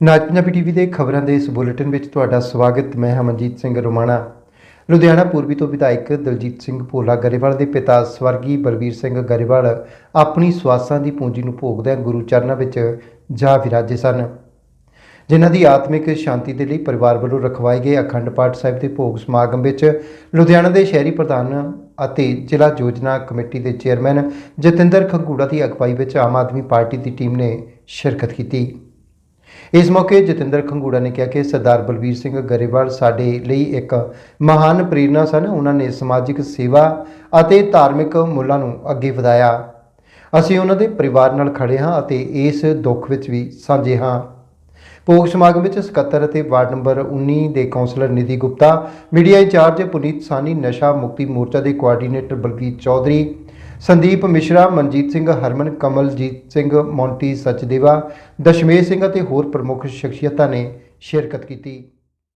ਨਾਜ Punjabi TV ਦੇ ਖਬਰਾਂ ਦੇ ਇਸ ਬੁਲੇਟਿਨ ਵਿੱਚ ਤੁਹਾਡਾ ਸਵਾਗਤ। ਮੈਂ ਹਮਨਜੀਤ ਸਿੰਘ ਰੋਮਾਣਾ। ਲੁਧਿਆਣਾ ਪੂਰਬੀ ਤੋਂ ਵਿਧਾਇਕ ਦਲਜੀਤ ਸਿੰਘ ਭੋਲਾ ਗਰੇਵਾਲ ਦੇ ਪਿਤਾ ਸਵਰਗੀ ਬਲਬੀਰ ਸਿੰਘ ਗਰੇਵਾਲ ਆਪਣੀ ਸਵਾਸਾਂ ਦੀ ਪੂੰਜੀ ਨੂੰ ਭੋਗਦਿਆਂ ਗੁਰੂ ਚਰਨਾਂ ਵਿੱਚ ਜਾ ਵਿਰਾਜੇ ਸਨ। ਜਿਨ੍ਹਾਂ ਦੀ ਆਤਮਿਕ ਸ਼ਾਂਤੀ ਦੇ ਲਈ ਪਰਿਵਾਰ ਵੱਲੋਂ ਰਖਵਾਏ ਗਏ ਅਖੰਡ ਪਾਠ ਸਾਹਿਬ ਦੇ ਭੋਗ ਸਮਾਗਮ ਵਿੱਚ ਲੁਧਿਆਣਾ ਦੇ ਸ਼ਹਿਰੀ ਪ੍ਰਧਾਨ ਅਤੇ ਜ਼ਿਲ੍ਹਾ ਯੋਜਨਾ ਕਮੇਟੀ ਦੇ ਚੇਅਰਮੈਨ ਜਤਿੰਦਰ ਖੰਗੂੜਾ ਦੀ ਅਗਵਾਈ ਵਿੱਚ ਆਮ ਆਦਮੀ ਪਾਰਟੀ ਦੀ ਟੀਮ ਨੇ ਸ਼ਿਰਕਤ ਕੀਤੀ। ਇਸ ਮੌਕੇ ਜਤਿੰਦਰ ਖੰਗੂੜਾ ਨੇ ਕਿਹਾ ਕਿ ਸਰਦਾਰ ਬਲਬੀਰ ਸਿੰਘ ਗਰੇਵਾਲ ਸਾਡੇ ਲਈ ਇੱਕ ਮਹਾਨ ਪ੍ਰੇਰਨਾ ਸਨ। ਉਹਨਾਂ ਨੇ ਸਮਾਜਿਕ ਸੇਵਾ ਅਤੇ ਧਾਰਮਿਕ ਮੁੱਲਾਂ ਨੂੰ ਅੱਗੇ ਵਧਾਇਆ। ਅਸੀਂ ਉਹਨਾਂ ਦੇ ਪਰਿਵਾਰ ਨਾਲ ਖੜੇ ਹਾਂ ਅਤੇ ਇਸ ਦੁੱਖ ਵਿੱਚ ਵੀ ਸਾਂਝੇ ਹਾਂ। ਭੋਗ ਸਮਾਗਮ ਵਿੱਚ ਸਕੱਤਰ ਅਤੇ ਵਾਰਡ ਨੰਬਰ 19 ਦੇ councillor Nidhi Gupta, media in charge Puneet Sani Nasha Mukti Morcha ਦੇ ਕੋਆਰਡੀਨੇਟਰ ਬਲਵੀਰ ਚੌਧਰੀ, ਸੰਦੀਪ ਮਿਸ਼ਰਾ, ਮਨਜੀਤ ਸਿੰਘ, ਹਰਮਨ ਕਮਲਜੀਤ ਸਿੰਘ, ਮੌਂਟੀ ਸਚਦੇਵਾ, ਦਸ਼ਮੇਸ਼ ਸਿੰਘ ਅਤੇ ਹੋਰ ਪ੍ਰਮੁੱਖ ਸ਼ਖਸੀਅਤਾਂ ਨੇ ਸ਼ਿਰਕਤ ਕੀਤੀ।